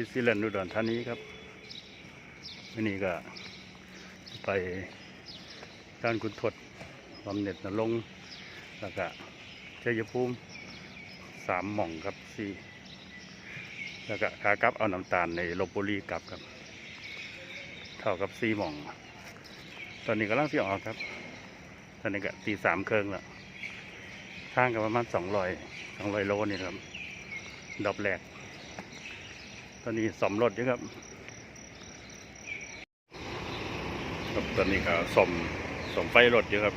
พิซิแลนด์อุดรธานี้ครับวันนี้ก็ไปด้านคุณทดบำเหน็จนรงแล้วก็ชัยภูมิสามหม่องครับสี่แล้วก็ขากลับเอาน้ำตาลในลบบุรีกลับครับ เท่ากับสี่หม่อง ตอนนี้กำลังที่ออกครับ ตอนนี้ก็ตีสามเครื่องแล้วทางก็ประมาณสองร้อยสองร้อยโลนี่ครับดอกแรก ตอนนี้สมรถอยู่ครับครับตอนนี้ก็สมสมไฟรถอยู่ครับ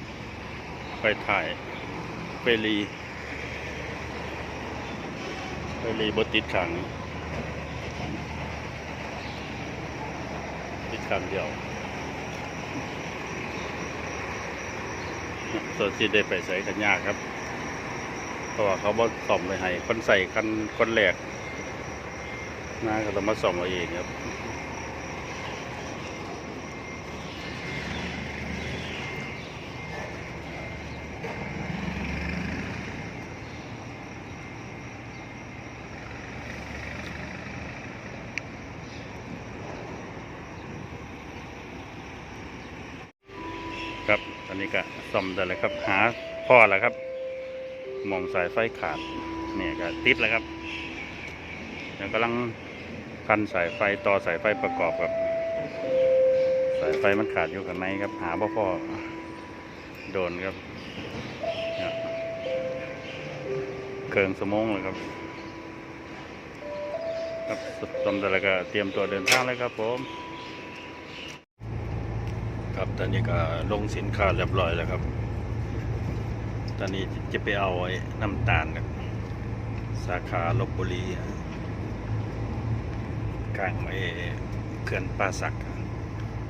ไฟถ่ายไฟรีไฟรีบติดขังติดขังเดียวส่วนที่ได้ไปใส่กันยากครับ เพราะว่าเขาบ่ซ่อมไว้ให้คนใส่คันคนแรก นะก็ต้องมาซ่อมเอาเองครับครับตอนนี้ก็ซ่อมได้แล้วครับ หาพ่อแล้วครับ มองสายไฟขาดเนี่ยก็ติดแล้วครับ ยังกำลังพันสายไฟต่อสายไฟประกอบครับ สายไฟมันขาดอยู่ข้างในครับ หาพ่อพ่อโดนครับเนี่ยเคิงสมองเลยครับ ครับสมแต่แล้ก็เตรียมตัวเดินทางเลยครับผม ครับตอนนี้ก็ลงสินค้าเรียบร้อยแล้วครับ ตอนนี้จะไปเอาไอ้น้ำตาลครับสาขาลบบุรี ลางไอ้เขื่อนป่าสัก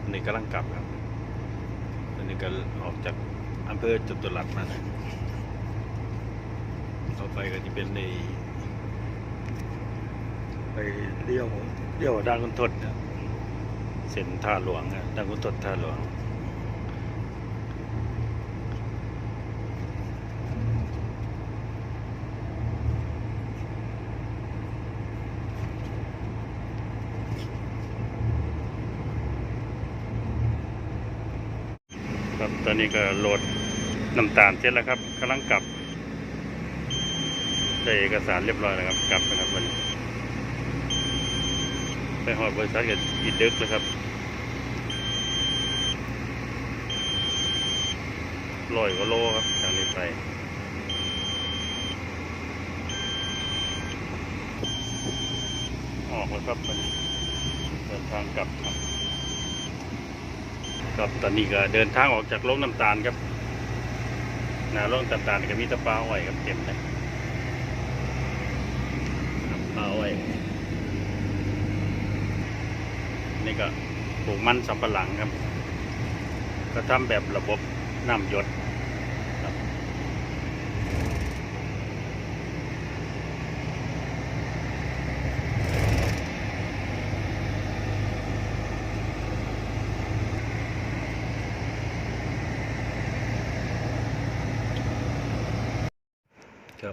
อันนี้กำลังกลับครับตอนนี้ก็ออกจากอำเภอจตุรัสมานะต่อไปก็จะเป็นในไปเลี้ยวเลี้ยวด่านคุณทศนะเส้นท่าหลวงนะด่านคุณทศท่าหลวง ครับ ตอนนี้ก็โหลดน้ำตาลเสร็จแล้วครับกำลังกลับได้เอกสารเรียบร้อยแล้วครับ กลับนะครับวันนี้ไปหอดบริษัทกับอีดึกแล้วครับลอยกว่าโลครับทางนี้ไปออกแล้วครับวันนี้เดินทางกลับครับ ครับตอนนี้ก็เดินทางออกจากโรงน้ำตาลครับนาโรงน้ำตาลก็มีตะปลาอ้อยครับเต็มเลยตะปลาอ้อยนี่ก็ปลูกมันสำปะหลังครับ ก็ทำแบบระบบน้ำหยด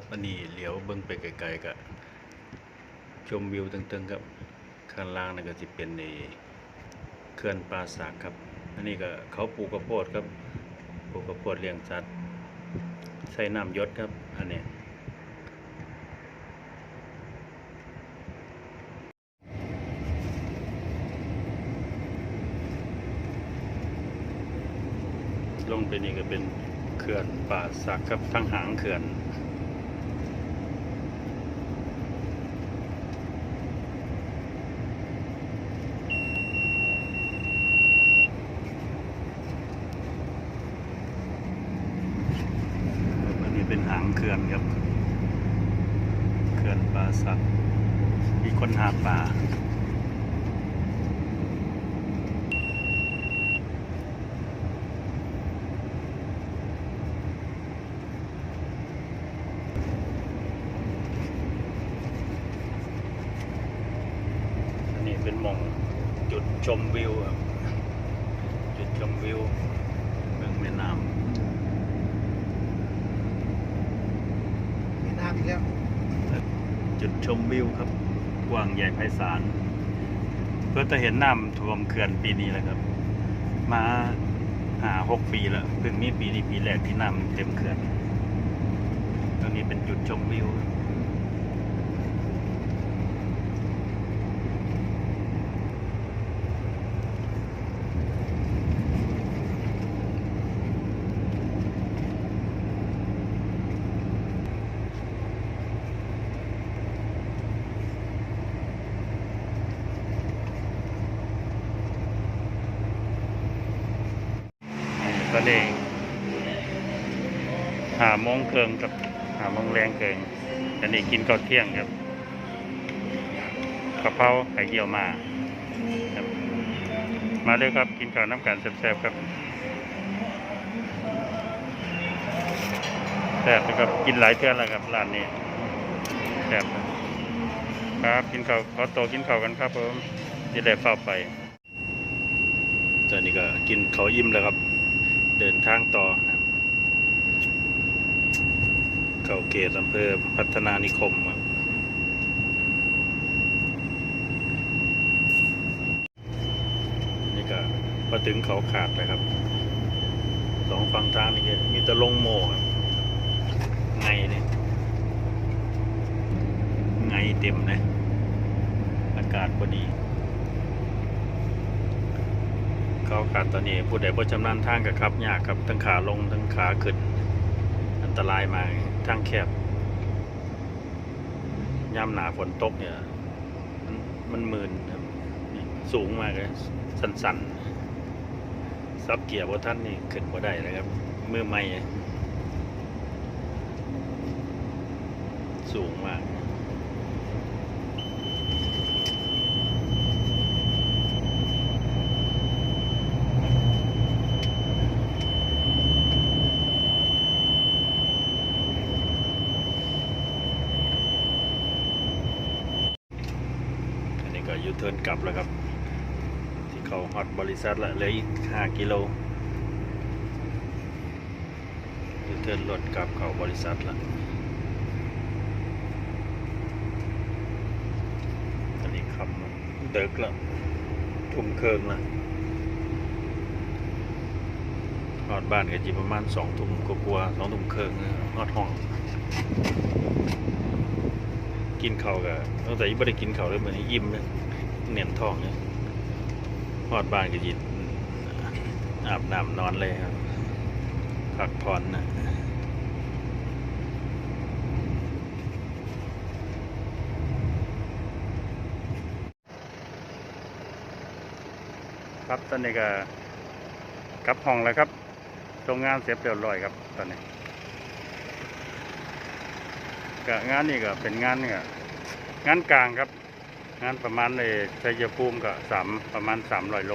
ครับอันนี้เหลียวเบิ่งไปไกลๆก็ชมวิวตึงๆครับข้างล่างนั่นก็จะเป็นในเขื่อนป่าสักครับอันนี้ก็เขาปลูกข้าวโพดครับปลูกข้าวโพดเลี้ยงสัตว์ใส่น้ำยศครับอันนี้ลงไปนี่ก็เป็นเขื่อนป่าสักครับทั้งหางเขื่อนนี้เป็นหางเขื่อนครับ เขื่อนป่าสักมีคน หาป่าอันนี้เป็นหมองจุดชมวิวครับจุดชมวิวเมืองแม่น้ำมีน้ำอีกแล้ว จุดชมวิวครับ กว้างใหญ่ไพศาลเพื่อจะเห็นน้ำท่วมเขื่อนปีนี้แหละครับ มาหาหกปีแล้วเพิ่งมีปีนี้ปีแรกที่น้ำเต็มเขื่อน ตรงนี้เป็นจุดชมวิว ตอนนี้หา โมงเคิงกับหาโมงแรงเคิงตอนนี้กินข้าวเที่ยงครับกะเพราไข่เยี่ยวมาครับ มาเลยครับกินข้าวน้ำกันแซ่บๆครับแซ่บนะครับกินหลายเทื่อแล้วครับร้านนี้แซ่บครับกินข้าวขอโตกินข้าวกันครับผมจะได้เฝ้าไปตอนนี้ก็กินเขาวอิ่มแล้วครับ เดินทางต่อครับ เขาเขตอำเภอพัฒนานิคมนี่ก็มาถึงเขาขาดแล้วครับสองฝั่งทางนี่มีแต่ลงโมครับไงเนี่ยไงเต็มเลยอากาศพอดี เขาขาดตอนนี้ผู้ใดบ่ชำนาญทางกับขับยากครับทั้งขาลงทั้งขาขึ้นอันตรายมาก ทางแคบยามหนาฝนตกเนี่ย มันมันมืนครับสูงมากเลยสันๆซับเกียร์บ่ท่านนี่ขึ้นบ่ได้เลยครับ มือไม่สูงมาก เทิร์นกลับแล้วครับ ที่เขาฮอตบริษัทละเหลืออีกห้ากิโลยูเทิร์นรถกลับเขาบริษัทละอันนี้คำเดิกละทุ่มเคิงละฮอดบ้านก็จีประมาณสองทุ่มกว่าๆสองทุ่มเคิงนะฮอดห้อง กินข้าวกับตั้งแต่ยังไม่ได้กินข้าวเลยเหมือนอิ่มเลย เนียนทองเนี่ยหอดบ้านก็ยินอาบน้ำนอนเลยครับ พักผ่อนนะครับตอนนี้ก็กลับห้องแล้วครับตรงงานเสร็จเรียบร้อยครับ ตอนนี้ก็งานนี่ก็เป็นงานเนี่ยงานกลางครับ งานประมาณในชัยภูมิก็สามประมาณสามร้อยโล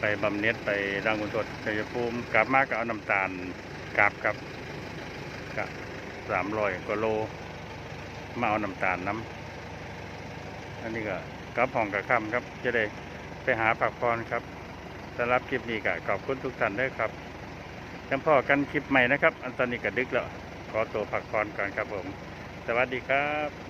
ไปบำเน็จไปดังกุนทดชัยภูมิกลับมาก็เอาน้ำตาลกลับครับก็สามร้อยกว่าโล มาเอาน้ำตาลน้ำอันนี้ก็กลับห้องกับค่ำครับ จะได้ไปหาผักพรครับสำหรับคลิปนี้ก็ขอบคุณทุกท่านด้วยครับจำพ่อกันคลิปใหม่นะครับ อันตอนนี้ก็ดึกแล้ว ขอตัวพักผ่อนก่อนครับผม สวัสดีครับ